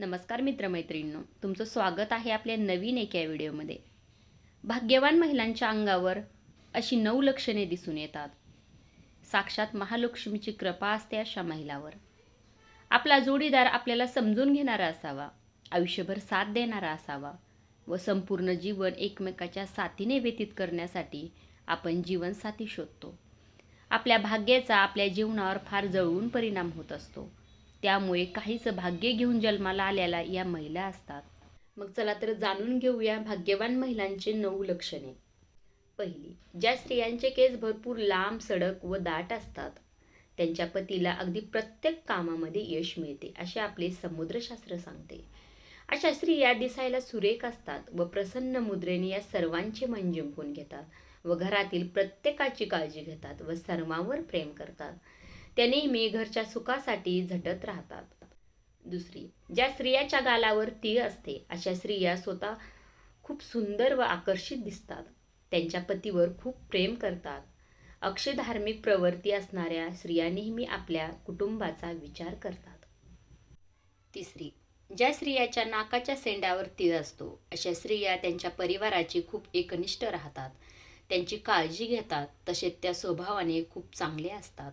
नमस्कार मित्रमैत्रिणींनो तुमचं स्वागत आहे आपल्या नवीन एका व्हिडिओमध्ये. भाग्यवान महिलांच्या अंगावर अशी नऊ लक्षणे दिसून येतात. साक्षात महालक्ष्मीची कृपा असते अशा महिलावर. आपला जोडीदार आपल्याला समजून घेणारा असावा आयुष्यभर साथ देणारा असावा व संपूर्ण जीवन एकमेकाच्या साथीने व्यतीत करण्यासाठी आपण जीवनसाथी शोधतो. आपल्या भाग्याचा आपल्या जीवनावर फार जळवून परिणाम होत असतो. त्यामुळे काहीच भाग्य घेऊन जन्माला आलेल्या या महिला असतात. मग चला तर जाणून घेऊया भाग्यवान महिलांचे नऊ लक्षणे. पहिली ज्या स्त्रियांचे केस भरपूर लांब सडक व दाट असतात त्यांच्या पतीला अगदी प्रत्येक कामामध्ये यश मिळते असे आपले समुद्रशास्त्र सांगते. अशा स्त्रिया दिसायला सुरेख असतात व प्रसन्न मुद्रेने या सर्वांचे मन जिंकून घेतात व घरातील प्रत्येकाची काळजी घेतात व सर्वांवर प्रेम करतात. त्या नेहमी घरच्या सुखासाठी झटत राहतात. दुसरी ज्या स्त्रियाच्या गालावर तीळ असते अशा स्त्रिया स्वतः खूप सुंदर व आकर्षित दिसतात. त्यांच्या पतीवर खूप प्रेम करतात. अक्षय धार्मिक प्रवृत्ती असणाऱ्या स्त्रिया नेहमी आपल्या कुटुंबाचा विचार करतात. तिसरी ज्या स्त्रियाच्या नाकाच्या सेंड्यावर तीळ असतो अशा स्त्रिया त्यांच्या परिवाराची खूप एकनिष्ठ राहतात. त्यांची काळजी घेतात तसेच त्या स्वभावाने खूप चांगले असतात.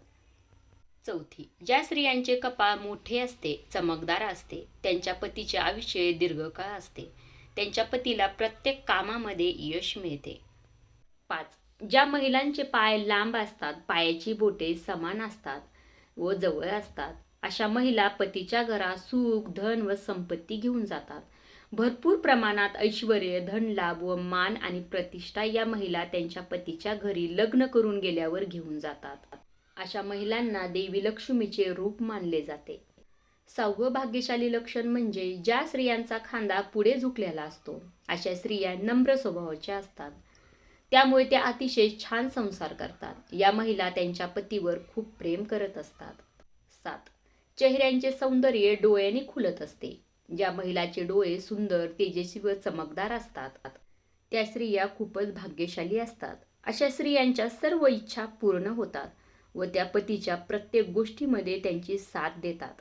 चौथी. ज्या स्त्रियांचे कपाळ मोठे असते चमकदार असते त्यांच्या पतीचे आयुष्य दीर्घकाळ असते. त्यांच्या पतीला प्रत्येक कामामध्ये यश मिळते. पाच. ज्या महिलांचे पाय लांब असतात पायाची बोटे समान असतात व जवळ असतात अशा महिला पतीच्या घरात सुख धन व संपत्ती घेऊन जातात. भरपूर प्रमाणात ऐश्वर धनलाभ व मान आणि प्रतिष्ठा या महिला त्यांच्या पतीच्या घरी लग्न करून गेल्यावर घेऊन जातात. अशा महिलांना देवी लक्ष्मीचे रूप मानले जाते. सहावं भाग्यशाली लक्षण म्हणजे ज्या स्त्रियांचा खांदा पुढे झुकलेला असतो अशा स्त्रिया नम्र स्वभावाच्या असतात. त्यामुळे त्या अतिशय छान संसार करतात. या महिला त्यांच्या पतीवर खूप प्रेम करत असतात. सात. चेहऱ्यांचे सौंदर्य डोळ्यांनी खुलत असते. ज्या महिलाचे डोळे सुंदर तेजस्वी व चमकदार असतात त्या स्त्रिया खूपच भाग्यशाली असतात. अशा स्त्रियांच्या सर्व इच्छा पूर्ण होतात. व त्या पतीच्या प्रत्येक गोष्टीमध्ये त्यांची साथ देतात.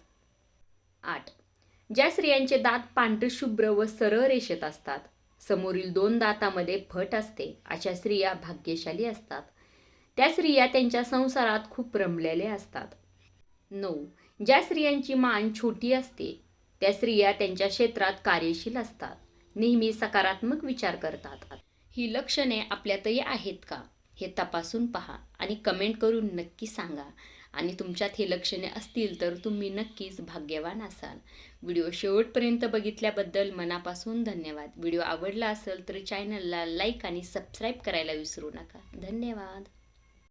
आठ. ज्या स्त्रियांचे दात पांढरे शुभ्र व सरळ रेषेत असतात समोरील दोन दातामध्ये फट असते अशा स्त्रिया भाग्यशाली असतात. त्या स्त्रिया त्यांच्या संसारात खूप रमलेल्या असतात. नऊ. ज्या स्त्रियांची मान छोटी असते त्या स्त्रिया त्यांच्या क्षेत्रात कार्यशील असतात नेहमी सकारात्मक विचार करतात. ही लक्षणे आपल्यातही आहेत का? हे तपासून पहा आणि कमेंट करून नक्की सांगा. आणि तुमच्यात हे लक्षणे असतील तर तुम्ही नक्कीच भाग्यवान असाल. व्हिडिओ शेवटपर्यंत बघितल्याबद्दल मनापासून धन्यवाद. व्हिडिओ आवडला असेल तर चॅनलला लाईक आणि सबस्क्राईब करायला विसरू नका. धन्यवाद.